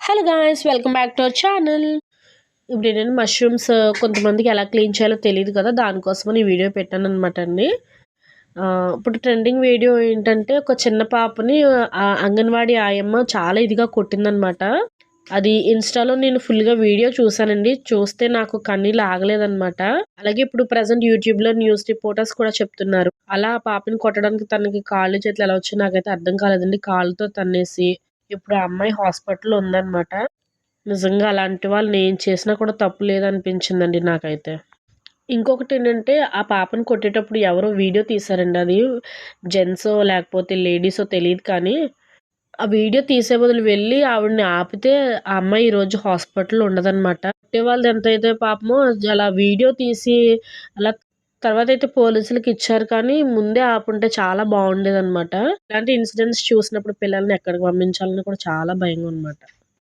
Hello guys welcome back to our channel. ఇప్పుడు నేను mushrooms కొంతమందికి ఎలా క్లీన్ చేయాలో తెలియదు కదా దానికోసమని ఈ వీడియో పెట్టాను అనమాట అండి ఇప్పుడు ట్రెండింగ్ వీడియో ఏంటంటే ఒక చిన్న పాపని ఆ అంగన్వాడీ ఆయమ్మ చాలా ఇదిగా కొట్టిందనమాట అది ఇన్స్టాలో నేను ఫుల్గా వీడియో చూసానండి చూస్తే నాకు కన్నీళ్ళు ఆగలేదనమాట అలాగే ఇప్పుడు ప్రజెంట్ యూట్యూబ్లో న్యూస్ రిపోర్టర్స్ కూడా చెప్తున్నారు. అలా ఆ పాపని కొట్టడానికి తనకి కాళ్ళు చేతులు ఎలా వచ్చాయో నాకైతే అర్థం కాలేదండి. కాళ్ళతో తన్నేసి ఇప్పుడు ఆ అమ్మాయి హాస్పిటల్లో ఉందన్నమాట. నిజంగా అలాంటి వాళ్ళు నేను చేసినా కూడా తప్పు లేదనిపించిందండి నాకైతే. ఇంకొకటి ఏంటంటే ఆ పాపను కొట్టేటప్పుడు ఎవరో వీడియో తీశారండి. అది జెంట్సో లేకపోతే లేడీసో తెలియదు కానీ ఆ వీడియో తీసే బదులు వెళ్ళి ఆవిడని ఆపితే ఆ అమ్మాయి ఈరోజు హాస్పిటల్లో ఉండదన్నమాట. కొట్టే వాళ్ళది ఎంతైతే పాపమో అలా వీడియో తీసి అలా తర్వాత అయితే పోలీసులకు ఇచ్చారు కానీ ముందే ఆపుంటే చాలా బాగుండేది అనమాట ఇలాంటి ఇన్సిడెంట్స్ చూసినప్పుడు పిల్లల్ని ఎక్కడికి పంపించాలని కూడా చాలా భయంగా అనమాట